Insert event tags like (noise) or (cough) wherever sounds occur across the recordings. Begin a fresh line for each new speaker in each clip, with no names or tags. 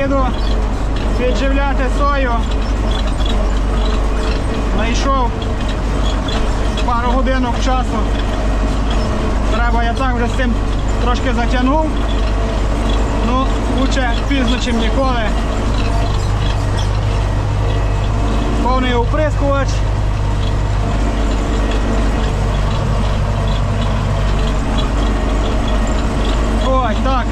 Їду підживляти сою. Знайшов пару годинок часу. Треба, я так вже з цим трошки затягнув. Ну, лучше пізно, чим ніколи. Повний оприскувач. Ой, так.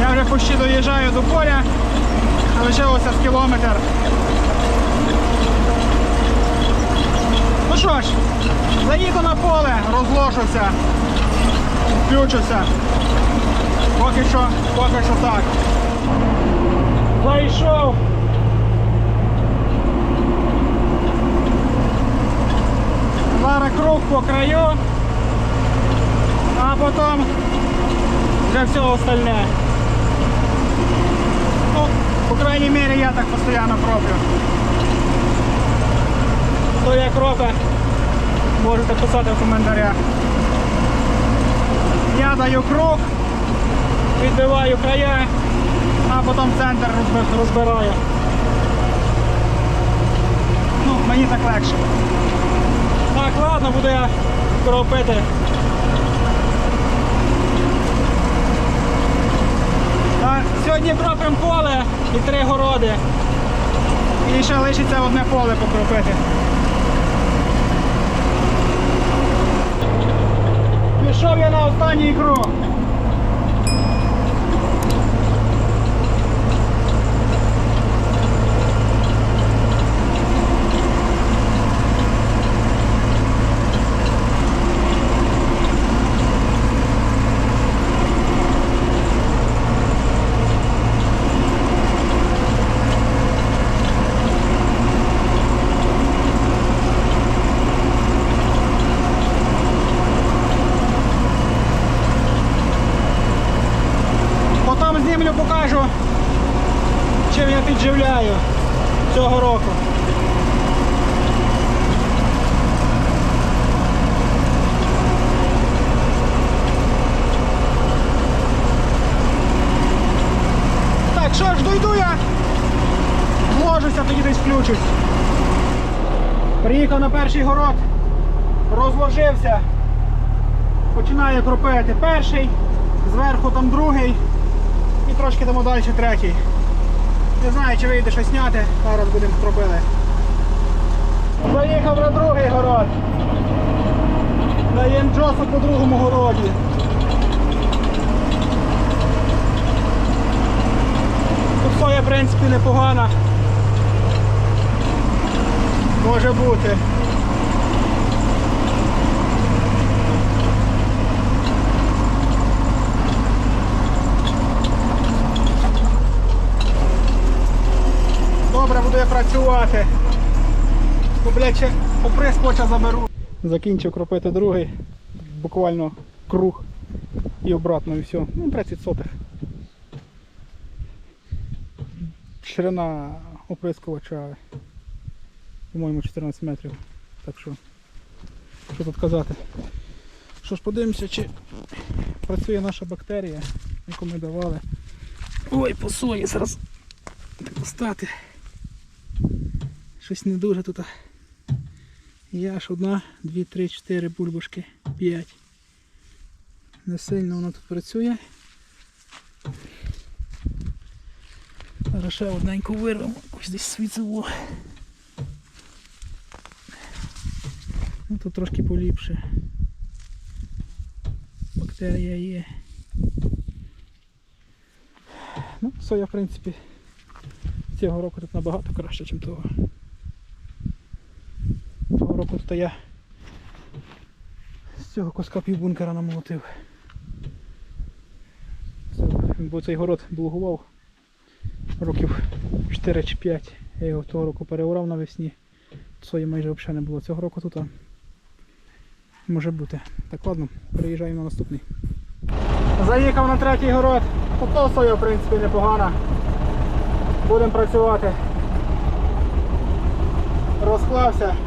Я вже почти доїжджаю до поля. Лишилося з кілометр. Ну що ж, заїду на поле, розложуся, включуся. Поки що, поки що так. Зайшов. Зараз круг по краю, а потім вже все остальне. По крайней мере, я так постоянно роблю. Хто як робить, можете писати в коментарях. Я даю круг, відбиваю края, а потім центр розбираю. Ну, мені так легше. Так, ладно, буду я кропити. Так, сьогодні кропимо поле і три городи. І ще лишиться одне поле покропити. Пішов я на останній крок. Потім знімлю, покажу, чим я підживляю цього року. Так, що ж, дойду я, вложуся, тоді десь включусь. Приїхав на перший город, розложився, починаю кропити перший, зверху там другий і трошки там далі третій. Не знаю, чи вийде щось зняти, зараз будемо пробили. Заїхав на другий город. Даємо джосу по другому городі. Тут соя, в принципі, непогана. Може бути. Добре, буду я працювати. Бо, блядь, ще оприскувача заберу. Закінчив кропити другий, буквально круг і обратно і все. Ну, 30 сотих. Ширина оприскувача, по-моєму, 14 метрів. Так що, що тут казати. Що ж, подивимося, чи працює наша бактерія, яку ми давали. Ой, по сої зараз достати. Щось не дуже тут. Є аж одна, дві, три, чотири бульбашки, п'ять. Не сильно воно тут працює. Зараз ще одненьку вирвемо, якусь десь свіцево. Ну тут трошки поліпше. Бактерія є. Ну, соя в принципі цього року тут набагато краще, ніж того. Року тут я з цього куска півбункера намолотив. Бо цей город блугував років 4 чи 5. Я його того року переорав навесні. Сої майже взагалі не було. Цього року тут а, може бути. Так ладно, переїжджаємо на наступний. Заїхав на третій город. Тобто в принципі непогана. Будемо працювати. Розклався.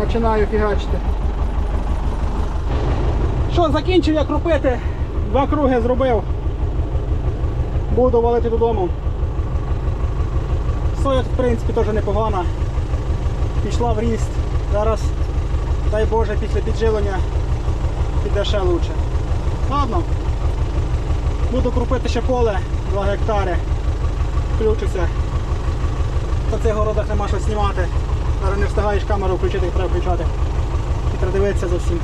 Починаю фігачити. Що, закінчив я кропити. Два круги зробив. Буду валити додому. Соя, в принципі, теж непогана. Пішла в ріст. Зараз, дай Боже, після підживлення піде ще лучше. Ладно. Буду крупити ще поле 2 гектари. Включуся. На цих городах нема що знімати. Зараз не встигаєш камеру включити, як треба включати. І треба дивитися за всім.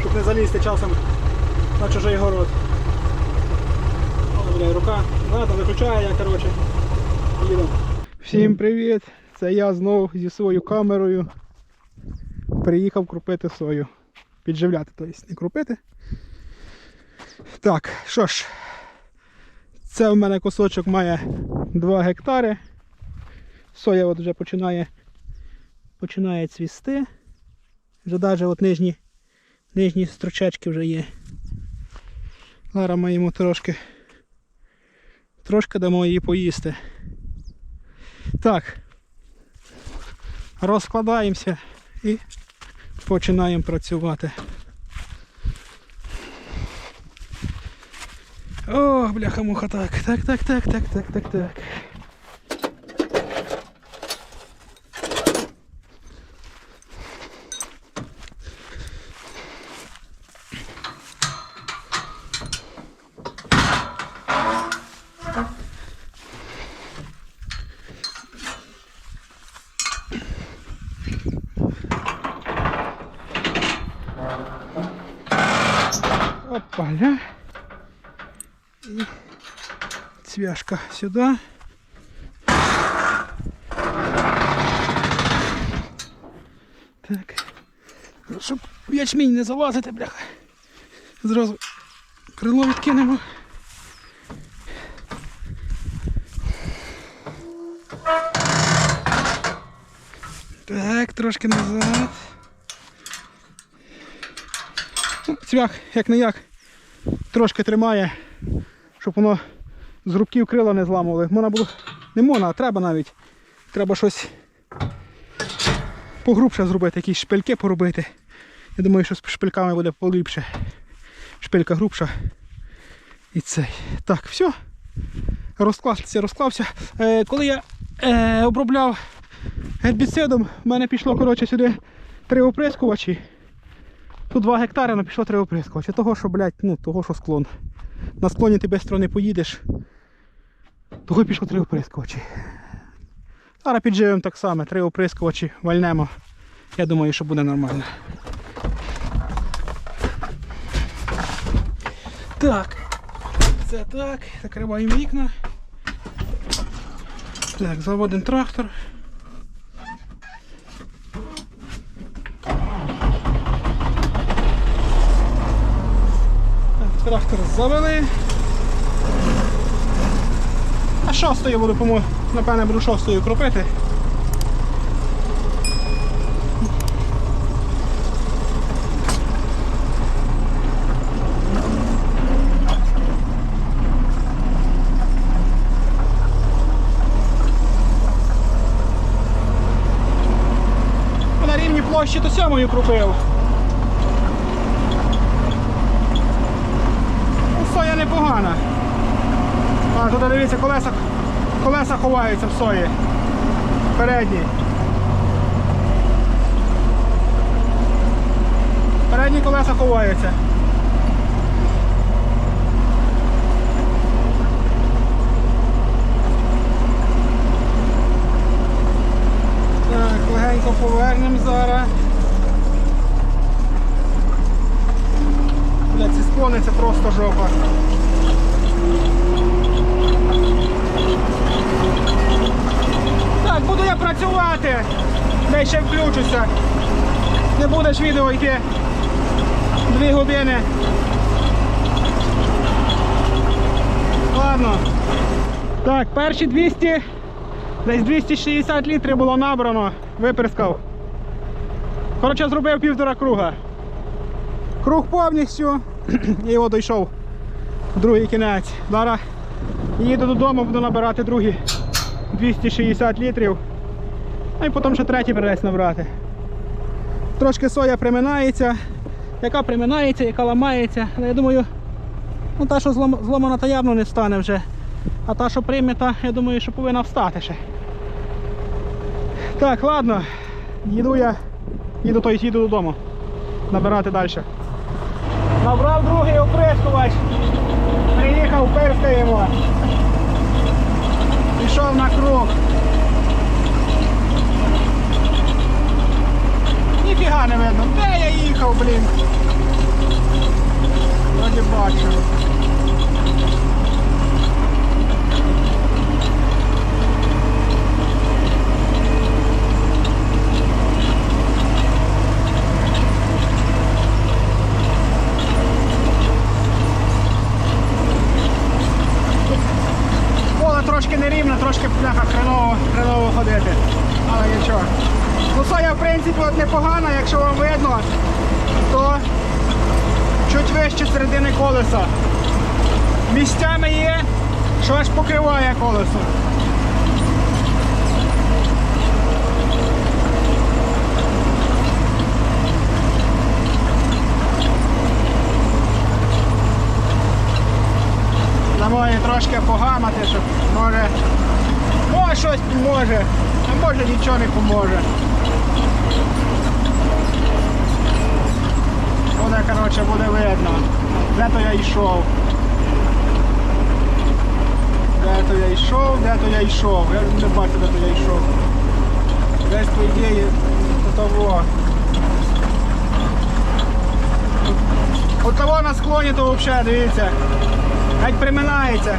Щоб не залізти часом на чужий город. О, бля, рука. Ладно, виключаю я, коротше. Їду. Всім привіт! Це я знову зі своєю камерою приїхав крупити сою. Підживляти, тобто не крупити. Так, що ж, це в мене кусочок має 2 гектари. Соя от вже починає, починає цвісти. Вже навіть от нижні, нижні строчечки вже є. Зараз ми йому трошки, трошки дамо її поїсти. Так. Розкладаємося і починаємо працювати. О, бляха-муха, так, так, так, так, так, так, так, так. Опаля. И цвяшка сюда. Так. Ну, Щоб в ячмінь не залазити, бляха. Зразу крило відкинемо. Так, трошки назад. Цвях, як не як, трошки тримає, щоб воно з рубків крила не зламували. Можна було, не можна, а треба навіть. Треба щось погрубше зробити, якісь шпильки поробити. Я думаю, що з шпильками буде поліпше. Шпилька грубша. І цей. Так, все. Розклався, розклався. Е, коли я е, обробляв гербіцидом, в мене пішло коротше, сюди три оприскувачі. Тут 2 гектари, але пішло три оприскувачі. Того, що, блядь, ну, того, що склон. На склоні ти без не поїдеш. Того пішло три оприскувачі. Зараз підживемо так само, три оприскувачі вальнемо. Я думаю, що буде нормально. Так. Це так. Закриваємо вікна. Так, заводимо трактор. Трактор завели. А шостою буду, по напевне, буду шостою кропити. Площі то сьомою кропив. Ну, Соя непогана. А, тут дивіться, колеса, колеса ховаються в сої. Передні. Передні колеса ховаються. Так, легенько повернемо зараз. Бля, ці склони це просто жопа. Так, буду я працювати. Де ще включуся. Не будеш відео йти. Дві години. Ладно. Так, перші 200, десь 260 літрів було набрано, виприскав. Коротше, зробив півтора круга. Круг повністю (clears throat) і його дійшов другий кінець. Зараз їду додому, буду набирати другі 260 літрів. Ну і потім ще третій придеться набрати. Трошки соя приминається. Яка приминається, яка ламається. Але я думаю, ну та, що злом- зломана, та явно не стане вже. А та, що прийнята, я думаю, що повинна встати ще. Так, ладно. Їду я. Їду, то їду додому. Набирати далі. Набрав другий оприскувач. Приїхав, перскаємо. Пішов на круг. Ніфіга не видно. Де я їхав, блін? Вроді бачу. Поле трошки нерівне, трошки бляха хреново, хреново ходити. Але нічого. Ну соя в принципі от непогана, якщо вам видно, то чуть вище середини колеса. Місцями є, що аж покриває колесо. Замовлені трошки погамати, щоб може. Може щось поможе, а може нічого не поможе. Буде, коротше, буде видно. Де то я йшов. Де то я йшов, де то я йшов. Я не бачу, де то я йшов. Десь по ідеї до того. От того на склоні то взагалі, дивіться. Геть приминається.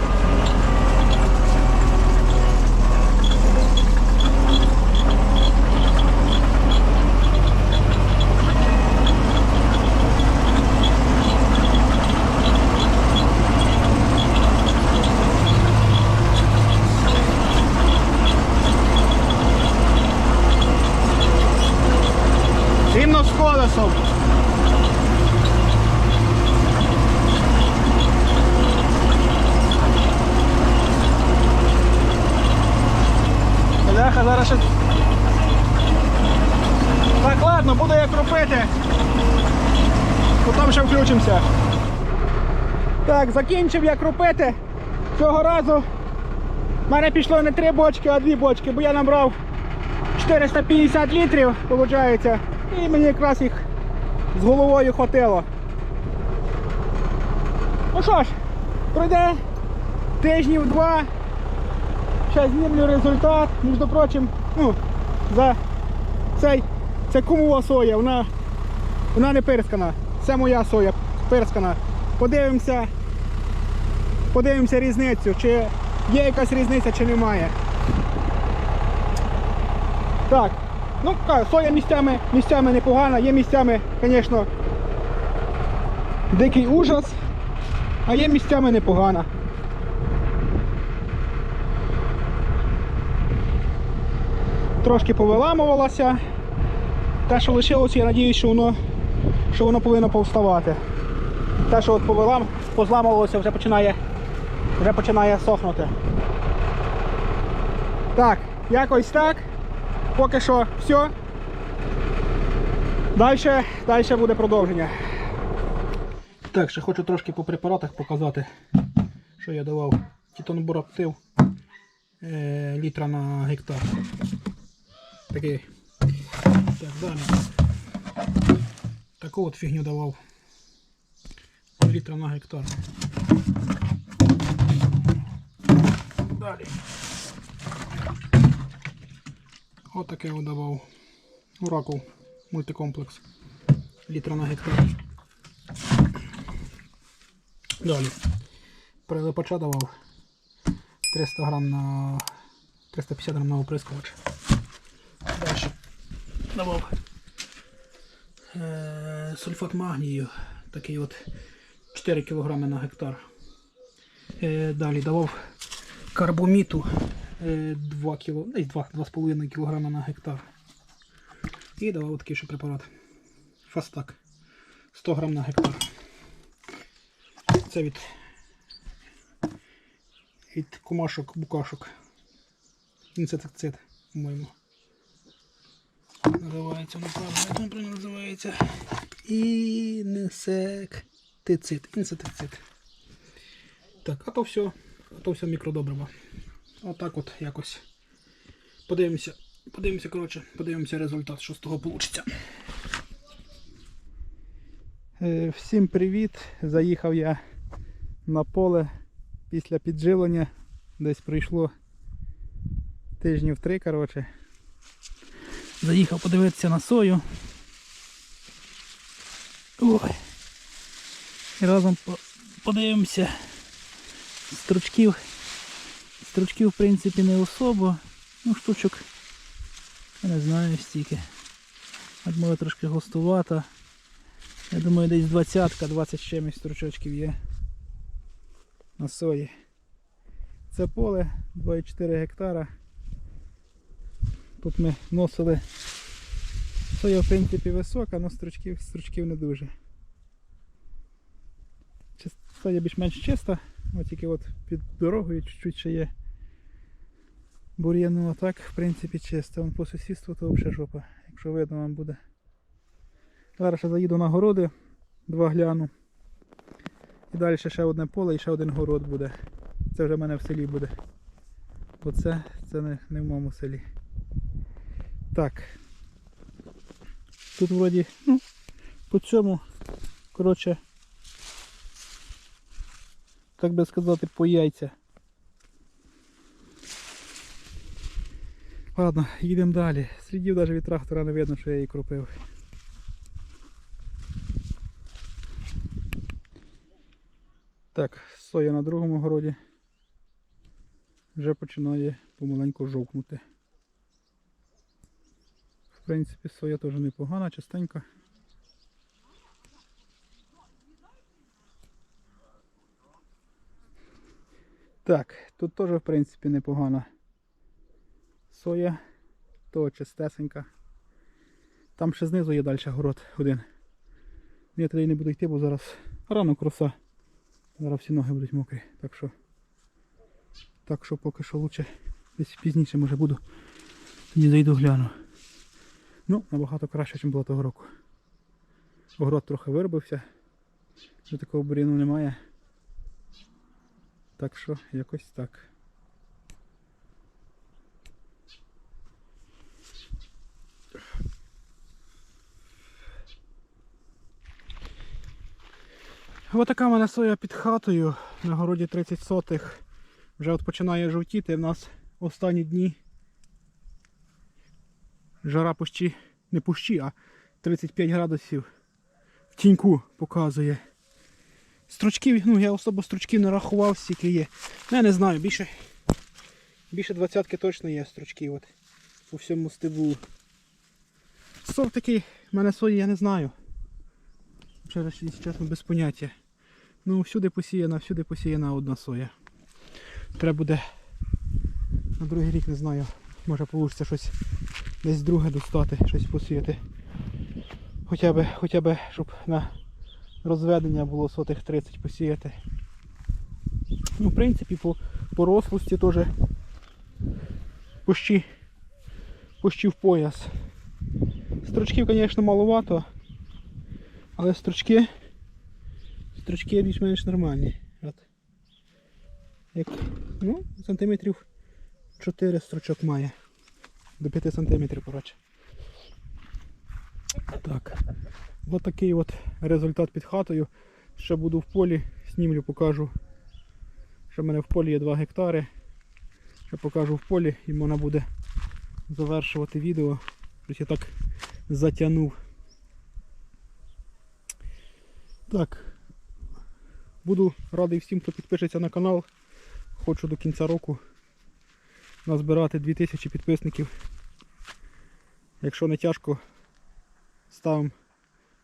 Рівно з колесом. Бляха, зараз ще... Так, ладно, буду я кропити. Потім ще включимося. Так, закінчив я кропити. Цього разу в мене пішло не три бочки, а дві бочки, бо я набрав 450 літрів, виходить. І мені якраз їх з головою хватило. Ну що ж, пройде тижнів два. Зараз знімлю результат, між прочим, ну, за цей, це кумова соя, вона, вона не пирскана. Це моя соя пирскана. Подивимося, подивимося різницю, чи є якась різниця, чи немає. Так, ну соя місцями, місцями непогана, є місцями, звісно, дикий ужас, а є місцями непогана. Трошки повиламувалася. Те, що лишилося, я сподіваюся, що воно, що воно повинно повставати. Те, що от повилам, позламувалося, вже починає, вже починає сохнути. Так, якось так. Поки що все. Далі, далі буде продовження. Так, ще хочу трошки по препаратах показати, що я давав тітонбурактив е, літра на гектар. Такий. Так, далі. Таку от фігню давав. Літра на гектар. Далі. От таке от давав. Оракул мультикомплекс. Літра на гектар. Далі. Прилипача давав 300 грам на 350 грам на оприскувач. Далі давав е, сульфат магнію, такий от 4 кг на гектар. Е, далі давав карбоміту е, 2 кг, десь 2, 2,5 кг на гектар. І давав такий ще препарат. Фастак 100 грам на гектар. Це від, від комашок, букашок. Інсектицид, по-моєму. Називається правильно називається. Інсектицид. Інсектицид. Так, а то все. То все мікродобриво. Отак от якось. Подивимося. Подивимося, коротше, подивимося результат, що з того вийде. Всім привіт! Заїхав я на поле після підживлення. Десь пройшло тижнів три, коротше. Заїхав подивитися на сою. Ой. І разом подивимося стручків. Стручків, в принципі, не особо. Ну, штучок, я не знаю стільки. Може трошки густувато. Я думаю, десь 20 20 з чимось стручочків є на сої. Це поле 2,4 гектара. Тут ми носили. Соя в принципі висока, але стручків, стручків не дуже. Соя більш-менш чиста, от тільки от під дорогою чуть-чуть ще є бур'яну, а так в принципі чисто. Вон по сусідству то взагалі жопа, якщо видно вам буде. Зараз ще заїду на городи, два гляну. І далі ще одне поле і ще один город буде. Це вже в мене в селі буде. Бо це, це не, не в моєму селі. Так. Тут вроді, ну, по цьому, коротше, так би сказати, по яйця. Ладно, їдемо далі. Слідів навіть від трактора не видно, що я її кропив. Так, соя на другому городі вже починає помаленьку жовкнути. В принципі, соя теж непогана, частенька. Так, тут теж в принципі непогана. Соя, то чистесенька. Там ще знизу є далі город один. Я туди не буду йти, бо зараз рано роса. Зараз всі ноги будуть мокрі. Так що так що поки що лучше десь пізніше може буду. Тоді зайду гляну. Ну, набагато краще, ніж було того року. Огород трохи виробився. Вже такого бур'яну немає. Так що якось так. Ось така в мене соя під хатою. На городі 30 сотих. Вже от починає жовтіти. В нас останні дні. Жара пущі, не пущі, а 35 градусів. В тіньку показує. Стручків, ну я особо стручків не рахував, скільки є. Ну, я не знаю, більше більше двадцятки точно є стручків от, по всьому стебу. Сорт такий, в мене сої я не знаю. Через чесно без поняття. Ну всюди посіяна, всюди посіяна одна соя. Треба буде на другий рік не знаю. Може вийде щось десь друге достати, щось посіяти. Хоча б, хоча б, щоб на розведення було сотих 30 посіяти. Ну, в принципі, по, по рослості теж пущі, пущі в пояс. Стручків, звісно, маловато, але стручки, стручки більш-менш нормальні. От. Як, ну, сантиметрів 4 стручок має. До 5 сантиметрів, коротше. Так. Ось такий от результат під хатою. Ще буду в полі, знімлю, покажу. Що в мене в полі є 2 гектари. Ще покажу в полі і можна буде завершувати відео. Щось я так затягнув. Так. Буду радий всім, хто підпишеться на канал. Хочу до кінця року назбирати 2000 підписників. Якщо не тяжко, ставимо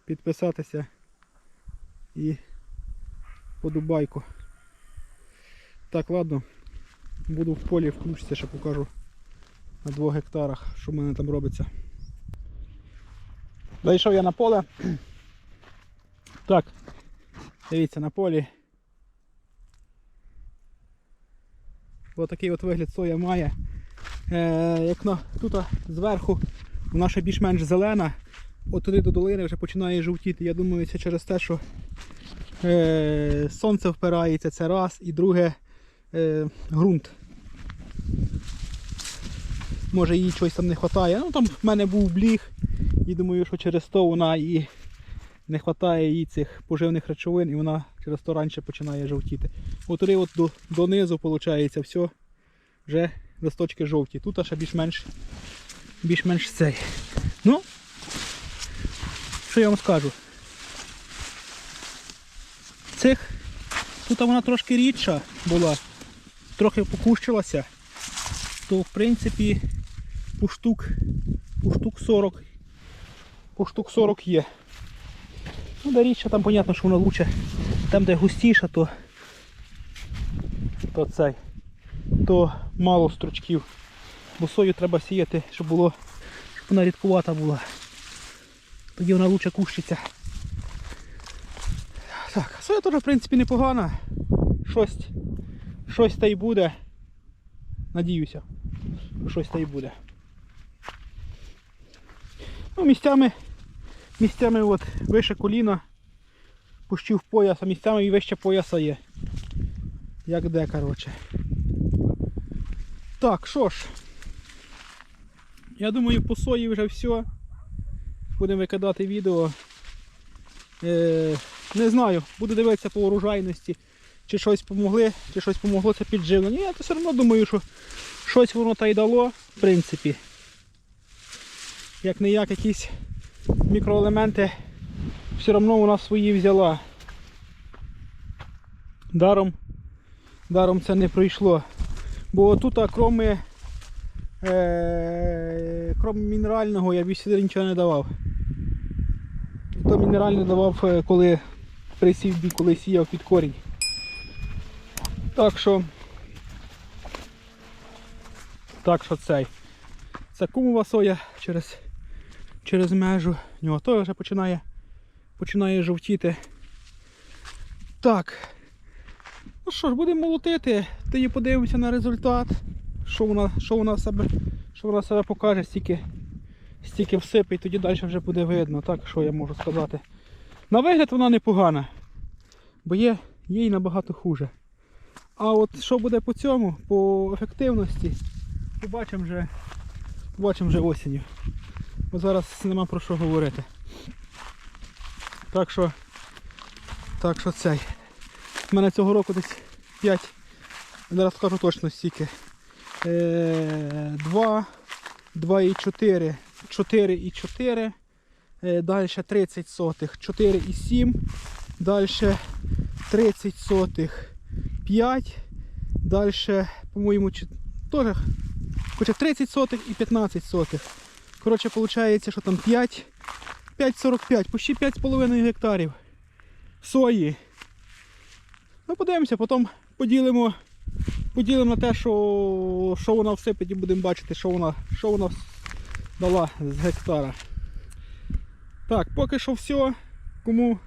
підписатися і подобайку. Так, ладно, буду в полі включитися, ще покажу на 2 гектарах, що в мене там робиться. Зайшов я на поле. Так, дивіться на полі. Ось такий от вигляд соя має. Е, як на, тут зверху вона ще більш-менш зелена, от туди до долини вже починає жовтіти. Я думаю, це через те, що е, сонце впирається, це раз. І друге, е, ґрунт. Може їй чогось там не вистачає. Ну там в мене був бліг. І думаю, що через то вона і не вистачає їй цих поживних речовин і вона через то раніше починає жовтіти. От от до, донизу виходить все. Вже листочки жовті. Тут ще більш-менш більш-менш цей. Ну, що я вам скажу? Цих тут вона трошки рідша була, трохи покущилася, то в принципі по штук, по штук 40, по штук 40 є. Ну, де рідша, там понятно, що вона лучше. Там, де густіша, то, то цей, то мало стручків. Бо сою треба сіяти, щоб було, щоб вона рідкувата була. Тоді вона лучше кущиться. Так, соя теж в принципі непогана. Щось, щось та й буде. Надіюся, щось та й буде. Ну, місцями, місцями от вище коліна, пущив пояс, а місцями і вище пояса є. Як де, коротше. Так, що ж. Я думаю, по сої вже все. Будемо викидати відео. Е, не знаю, буду дивитися по урожайності, чи щось помогли, чи щось помогло це підживлення. Я то все одно думаю, що щось воно та й дало, в принципі. Як не як якісь мікроелементи все одно вона свої взяла. Даром, даром це не пройшло. Бо тут, а, кроме, е, кроме мінерального, я більше нічого не давав. То мінеральне давав, е, коли присів, коли сіяв під корінь. Так що. Так що цей. Це кумова соя через, через межу. В нього той вже починає, починає жовтіти. Так. Ну що ж, будемо молотити, тоді подивимося на результат. Що вона, що вона себе, що вона себе покаже, стільки, стільки всипи і тоді далі вже буде видно, так що я можу сказати. На вигляд вона непогана, бо є їй набагато хуже. А от що буде по цьому, по ефективності, побачимо вже побачимо вже осінню. Бо зараз нема про що говорити. Так що так що цей. У мене цього року десь 5, зараз скажу точно стільки. Е, 2, 2,4 4,4. Далі 30 сотих 4,7, далі 30 сотих 5, далі, по-моєму, теж хоча 30 сотих і 15 сотих. Коротше, виходить, що там 5, 5,45, почти 5,5 гектарів сої. Ну, подивимося, потім поділимо поділимо на те, що що вона всипить і будемо бачити, що вона, що вона дала з гектара. Так, поки що все. Кому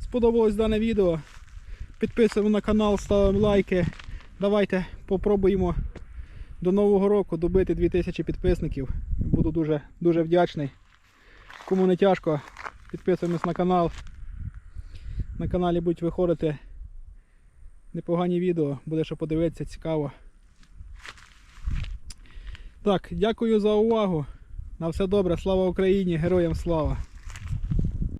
сподобалось дане відео, підписуємо на канал, ставимо лайки. Давайте попробуємо до Нового року добити 2000 підписників. Буду дуже, дуже вдячний. Кому не тяжко, підписуємось на канал. На каналі будуть виходити непогані відео, буде що подивитися, цікаво. Так, дякую за увагу. На все добре, слава Україні, героям слава!